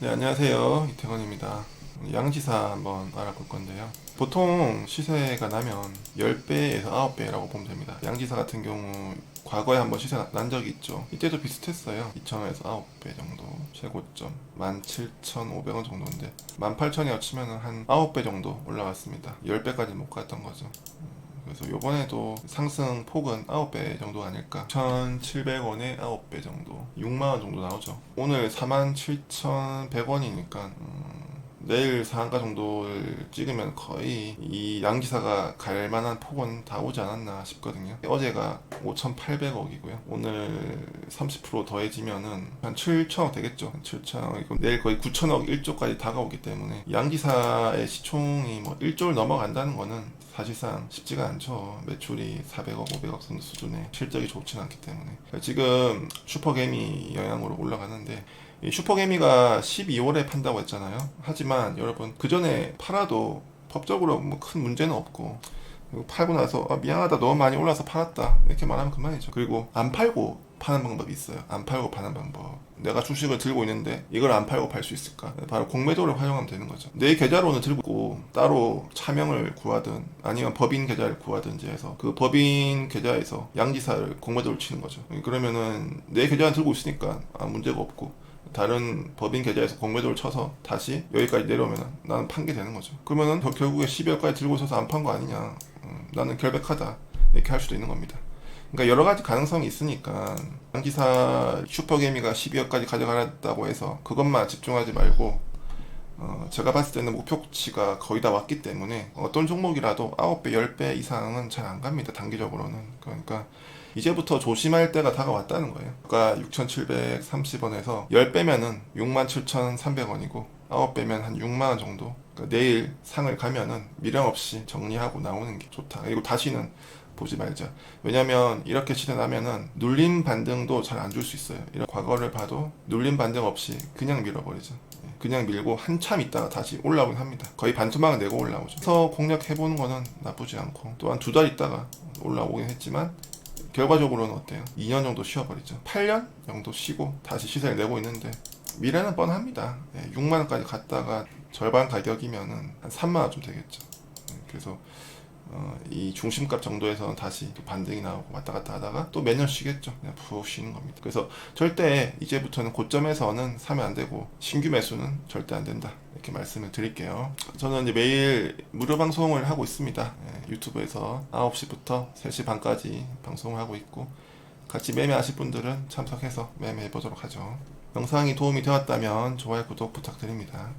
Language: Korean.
네, 안녕하세요. 이태건입니다. 양지사 한번 알아볼 건데요. 보통 시세가 나면 10배에서 9배라고 보면 됩니다. 양지사 같은 경우 과거에 한번 시세 난 적이 있죠. 이때도 비슷했어요. 2,000원에서 9배 정도. 최고점 17,500원 정도인데 18,000에 치면은 한 9배 정도 올라갔습니다. 10배까지 못 갔던 거죠. 그래서 요번에도 상승 폭은 9배 정도 아닐까? 1,700원에 9배 정도 6만원 정도 나오죠. 오늘 47,100원이니까 내일 상한가 정도를 찍으면 거의 이 양지사가 갈 만한 폭은 다 오지 않았나 싶거든요 어제가 5,800억이고요 오늘 30% 더해지면은 한 7천억 되겠죠 7천억이고 내일 거의 9천억 1조까지 다가오기 때문에 양지사의 시총이 뭐 1조를 넘어간다는 거는 사실상 쉽지가 않죠. 매출이 400억, 500억 정도 수준에 실적이 좋지는 않기 때문에. 지금 슈퍼개미 영향으로 올라가는데, 이 슈퍼개미가 12월에 판다고 했잖아요. 하지만 여러분, 그 전에 팔아도 법적으로 뭐 큰 문제는 없고, 팔고 나서 아, 미안하다 너무 많이 올라서 팔았다 이렇게 말하면 그만이죠. 그리고 안 팔고 파는 방법이 있어요. 안 팔고 파는 방법. 내가 주식을 들고 있는데 이걸 안 팔고 팔 수 있을까? 바로 공매도를 활용하면 되는 거죠. 내 계좌로는 들고 있고 따로 차명을 구하든 아니면 법인 계좌를 구하든지 해서 그 법인 계좌에서 양지사를 공매도를 치는 거죠. 그러면은 내 계좌는 들고 있으니까 아무 문제가 없고 다른 법인 계좌에서 공매도를 쳐서 다시 여기까지 내려오면 나는 판게 되는 거죠. 그러면은 겨- 결국에 12월까지 들고 있어서 안 판 거 아니냐. 음, 나는 결백하다. 이렇게 할 수도 있는 겁니다. 그러니까 여러 가지 가능성이 있으니까 양기사 슈퍼게이미가 12월까지 가져가겠다고 해서 그것만 집중하지 말고 어, 제가 봤을 때는 목표치가 거의 다 왔기 때문에 어떤 종목이라도 9배, 10배 이상은 잘 안 갑니다. 단기적으로는. 그러니까 이제부터 조심할 때가 다가왔다는 거예요. 그러니까 6,730원에서 10배면은 67,300원이고 9배면 한 6만원 정도. 그러니까 내일 상을 가면은 미련 없이 정리하고 나오는 게 좋다. 그리고 다시는 보지 말자. 왜냐면 이렇게 나면은 눌림 반등도 잘 안 줄 수 있어요. 이런 과거를 봐도 눌림 반등 없이 그냥 밀어버리죠. 예, 그냥 밀고 한참 있다가 다시 올라오긴 합니다. 거의 반토막을 내고 올라오죠. 그래서 공략해보는 거는 나쁘지 않고 또한 두 달 있다가 올라오긴 했지만 결과적으로는 어때요? 2년 정도 쉬어버리죠. 8년 정도 쉬고 다시 시세를 내고 있는데 미래는 뻔합니다. 6만 원까지 갔다가 절반 가격이면은 한 3만 원 좀 되겠죠. 예, 그래서 어, 이 중심값 정도에서는 다시 또 반등이 나오고 왔다 갔다 하다가 또 몇 년 쉬겠죠. 그냥 푹 쉬는 겁니다. 그래서 절대 이제부터는 고점에서는 사면 안 되고 신규 매수는 절대 안 된다. 이렇게 말씀을 드릴게요. 저는 이제 매일 무료 방송을 하고 있습니다. 예, 유튜브에서 9시부터 3시 반까지 방송을 하고 있고 같이 매매하실 분들은 참석해서 매매해 보도록 하죠. 영상이 도움이 되었다면 좋아요, 구독 부탁드립니다.